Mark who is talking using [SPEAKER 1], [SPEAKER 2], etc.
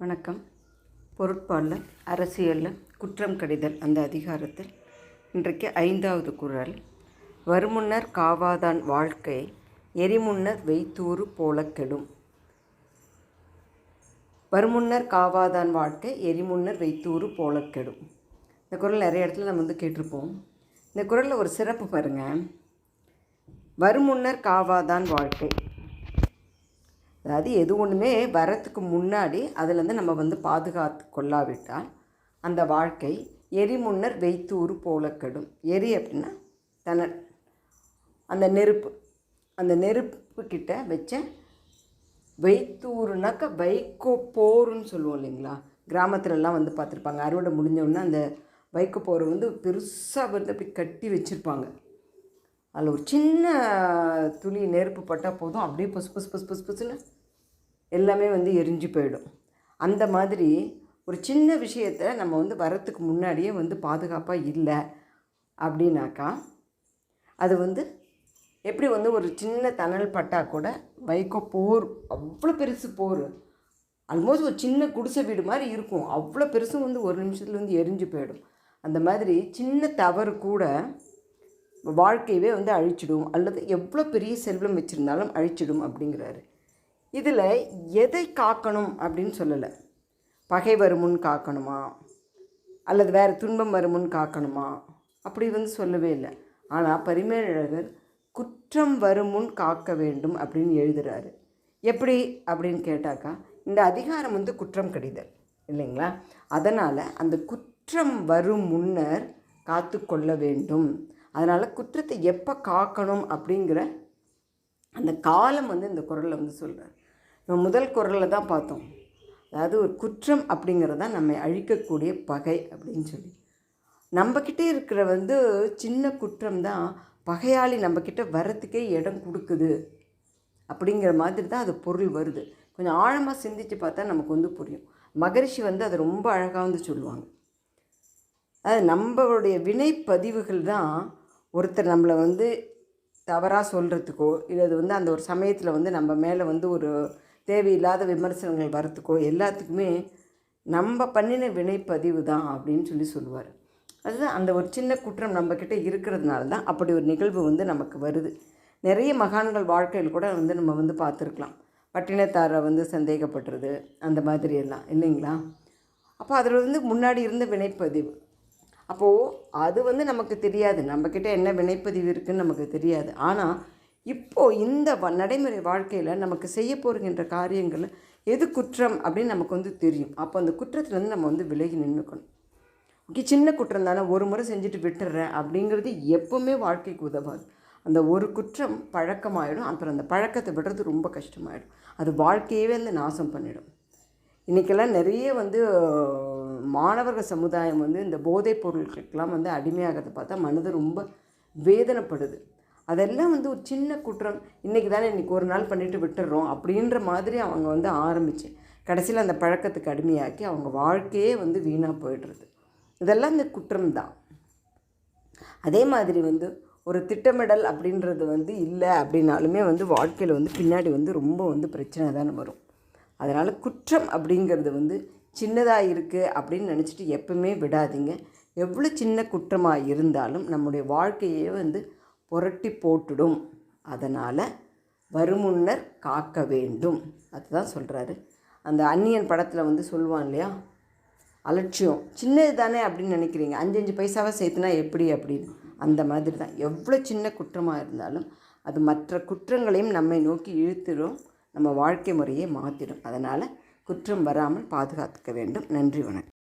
[SPEAKER 1] வணக்கம். பொருட்பாலில் அரசியலில் குற்றம் கடிதல் அந்த அதிகாரத்தில் இன்றைக்கு ஐந்தாவது குரல். வருமுன்னர் காவாதான் வாழ்க்கை எரிமுன்னர் வெய்த்தூறு போல கெடும். வருமுன்னர் காவாதான் வாழ்க்கை எரிமுன்னர் வெய்த்தூறு போல கெடும். இந்த குரல் நிறைய இடத்துல நம்ம வந்து கேட்டிருப்போம். இந்த குரலில் ஒரு சிறப்பு பாருங்கள் வருமுன்னர் காவாதான் வாழ்க்கை அதாவது எது ஒன்றுமே வரத்துக்கு முன்னாடி அதுலேருந்து நம்ம வந்து பாதுகாத்து கொள்ளாவிட்டால் அந்த வாழ்க்கை எரி முன்னர் வெய்த்தூறு போல கெடும். எரி அப்படின்னா தன அந்த நெருப்பு. அந்த நெருப்பு கிட்ட வச்ச வைத்தூருனாக்க வைக்கோ போருன்னு சொல்லுவோம் இல்லைங்களா? கிராமத்துலலாம் வந்து பார்த்துருப்பாங்க. அறுவடை முடிஞ்சோடனே அந்த வைக்கோ போரை வந்து பெருசாக வந்து அப்படி கட்டி வச்சுருப்பாங்க. அதில் ஒரு சின்ன துளி நெருப்பு பட்டால் போதும். அப்படியே புஸ் புஸ் புஸ் புஸ் பசுன்னு எல்லாமே வந்து எரிஞ்சு போயிடும். அந்த மாதிரி ஒரு சின்ன விஷயத்த நம்ம வந்து வரத்துக்கு முன்னாடியே வந்து பாதுகாப்பாக இல்லை அப்படின்னாக்கா அது வந்து எப்படி வந்து ஒரு சின்ன தணல் பட்டால் கூட வைக்கோ போர் அவ்வளோ பெருசு போர். ஆல்மோஸ்ட் ஒரு சின்ன குடிசை வீடு மாதிரி இருக்கும். அவ்வளோ பெருசும் வந்து ஒரு நிமிஷத்தில் வந்து எரிஞ்சு போயிடும். அந்த மாதிரி சின்ன தவறு கூட வாழ்க்கையவே வந்து அழிச்சிடும். அல்லது எவ்வளோ பெரிய செல்வம் வச்சுருந்தாலும் அழிச்சிடும் அப்படிங்கிறாரு. இதில் எதை காக்கணும் அப்படின்னு சொல்லலை. பகை வருமுன் காக்கணுமா? அல்லது வேறு துன்பம் வருமுன் காக்கணுமா? அப்படி வந்து சொல்லவே இல்லை. ஆனால் பரிமேலழகர் குற்றம் வருமுன் காக்க வேண்டும் அப்படின்னு எழுதுகிறாரு எப்படி அப்படின்னு கேட்டாக்கா இந்த அதிகாரம் வந்து குற்றம் கடிதல் இல்லைங்களா? அதனால் அந்த குற்றம் வரும் முன்னர் காத்து கொள்ள வேண்டும். அதனால் குற்றத்தை எப்போ காக்கணும் அப்படிங்கிற அந்த காலம் வந்து இந்த குரலில் வந்து சொல்கிறார் நம்ம முதல் குரலில் தான் பார்த்தோம். அதாவது ஒரு குற்றம் அப்படிங்கிறத நம்ம நம்மை அழிக்கக்கூடிய பகை அப்படின்னு சொல்லி. நம்மக்கிட்டே இருக்கிற வந்து சின்ன குற்றம் தான் பகையாளி நம்மக்கிட்ட வரத்துக்கே இடம் கொடுக்குது அப்படிங்கிற மாதிரி தான் அது பொருள் வருது. கொஞ்சம் ஆழமாக சிந்தித்து பார்த்தா நமக்கு வந்து புரியும். மகரிஷி வந்து அதை ரொம்ப அழகாக வந்து சொல்லுவாங்க. அது நம்மளுடைய வினைப்பதிவுகள் தான் ஒருத்தர் நம்மளை வந்து தவறாக சொல்கிறதுக்கோ இல்லை அது வந்து அந்த ஒரு சமயத்தில் வந்து நம்ம மேலே வந்து ஒரு தேவையில்லாத விமர்சனங்கள் வரத்துக்கோ எல்லாத்துக்குமே நம்ம பண்ணின வினைப்பதிவு தான் அப்படின்னு சொல்லி சொல்லுவார். அதுதான் அந்த ஒரு சின்ன குற்றம் நம்மக்கிட்ட இருக்கிறதுனால தான் அப்படி ஒரு நிகழ்வு வந்து நமக்கு வருது. நிறைய மகான்கள் வாழ்க்கையில் கூட வந்து நம்ம வந்து பார்த்துருக்கலாம். பட்டினத்தாரை வந்து சந்தேகப்படுறது அந்த மாதிரி எல்லாம் இல்லைங்களா? அப்போ அதில் வந்து முன்னாடி இருந்த வினைப்பதிவு. அப்போது அது வந்து நமக்கு தெரியாது. நம்மக்கிட்ட என்ன வினைப்பதிவு இருக்குதுன்னு நமக்கு தெரியாது. ஆனால் இப்போது இந்த நடைமுறை வாழ்க்கையில் நமக்கு செய்ய போகின்ற காரியங்கள் எது குற்றம் அப்படின்னு நமக்கு வந்து தெரியும். அப்போ அந்த குற்றத்துலேருந்து நம்ம வந்து விலகி நின்றுக்கணும் ஓகே சின்ன குற்றம் தானே ஒரு முறை செஞ்சுட்டு விட்டுறேன் அப்படிங்கிறது எப்போவுமே வாழ்க்கைக்கு உதவாது. அந்த ஒரு குற்றம் பழக்கமாயிடும். அப்புறம் அந்த பழக்கத்தை விடுறது ரொம்ப கஷ்டமாயிடும். அது வாழ்க்கையவே வந்து நாசம் பண்ணிடும். இன்றைக்கெல்லாம் நிறைய வந்து மாணவர்கள் சமுதாயம் வந்து இந்த போதைப் பொருட்களுக்கெல்லாம் வந்து அடிமையாகிறத பார்த்தா மனது ரொம்ப வேதனைப்படுது. அதெல்லாம் வந்து ஒரு சின்ன குற்றம். இன்றைக்கி தானே இன்றைக்கி ஒரு நாள் பண்ணிவிட்டு விட்டுடுறோம் அப்படின்ற மாதிரி அவங்க வந்து ஆரம்பித்து கடைசியில் அந்த பழக்கத்துக்கு அடிமையாக்கி அவங்க வாழ்க்கையே வந்து வீணாக போயிடுறது. இதெல்லாம் இந்த குற்றம் தான். அதே மாதிரி வந்து ஒரு திட்டமிடல் அப்படின்றது வந்து இல்லை அப்படின்னாலுமே வந்து வாழ்க்கையில் வந்து பின்னாடி வந்து ரொம்ப வந்து பிரச்சனை தானே வரும். அதனால் குற்றம் அப்படிங்கிறது வந்து சின்னதாக இருக்குது அப்படின்னு நினச்சிட்டு எப்பவுமே விடாதீங்க. எவ்வளோ சின்ன குற்றமாக இருந்தாலும் நம்முடைய வாழ்க்கையே வந்து புரட்டி போட்டுடும். அதனால் வருமுன்னர் காக்க வேண்டும். அதுதான் சொல்கிறாரு அந்த அந்நியன் படத்தில் வந்து சொல்லுவான் இல்லையா? அலட்சியம். சின்னது தானே அப்படின்னு நினைக்கிறீங்க. அஞ்சு அஞ்சு பைசாவை சேர்த்துனா எப்படி அப்படின்னு. அந்த மாதிரி தான் எவ்வளோ சின்ன குற்றமாக இருந்தாலும் அது மற்ற குற்றங்களையும் நம்மை நோக்கி இழுத்துடும் நம்ம வாழ்க்கை முறையை மாற்றிடும் அதனால் குற்றம் வராமல் பாதுகாத்துக்க வேண்டும். நன்றி வணக்கம்.